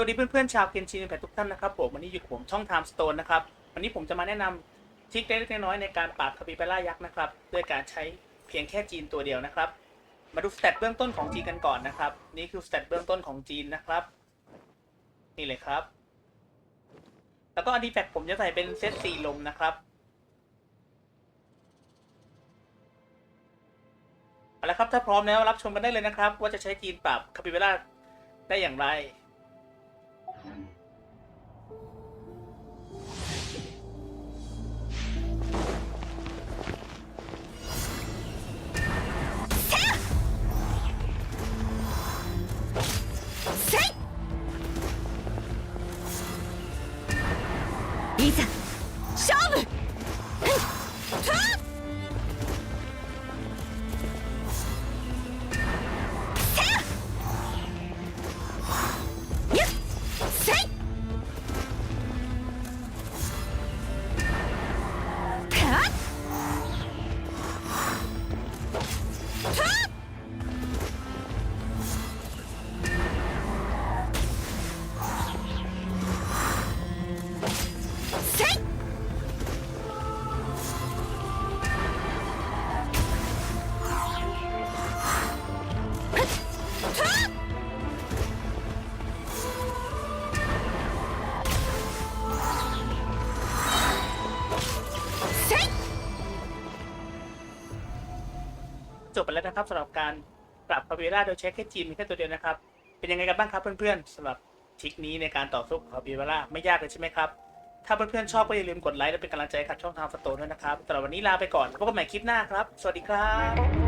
วัสดีเพื่อนๆชาวเกนชินแพทุกท่านนะครับผมวันนี้อยู่กับผมช่อง Time Stone นะครับวันนี้ผมจะมาแนะนำทริคเล็กๆน้อยๆในการปราบคาปิบาร่ายักษ์นะครับด้วยการใช้เพียงแค่จีนตัวเดียวนะครับ มาดูสเตตเบื้องต้นของจีนกันก่อนนะครับ นี่คือสเตตเบื้องต้นของจีนนะครับ นี่เลยครับ แล้วก็อันดีแฟกผมจะใส่เป็นเซตสี่ลมนะครับเอาละครับถ้าพร้อมแล้วรับชมกันได้เลยนะครับ ว่าจะใช้จีนปราบคาปิบาร่าได้อย่างไร いざ。勝負！ จบไปแล้วนะครับสำหรับการปรับคาเวล่าโดยใช้แค่จีนมีแค่ตัวเดียวนะครับ เป็นยังไงกันบ้างครับเพื่อนๆสำหรับทริคนี้ในการต่อสู้กับคาเวล่าไม่ยากเลยใช่ไหมครับ ถ้าเพื่อนๆชอบก็อย่าลืมกดไลค์และเป็นกำลังใจให้กับช่องทางสโตนด้วยนะครับสำหรับวันนี้ลาไปก่อนพบกันใหม่คลิปหน้าครับ สวัสดีครับ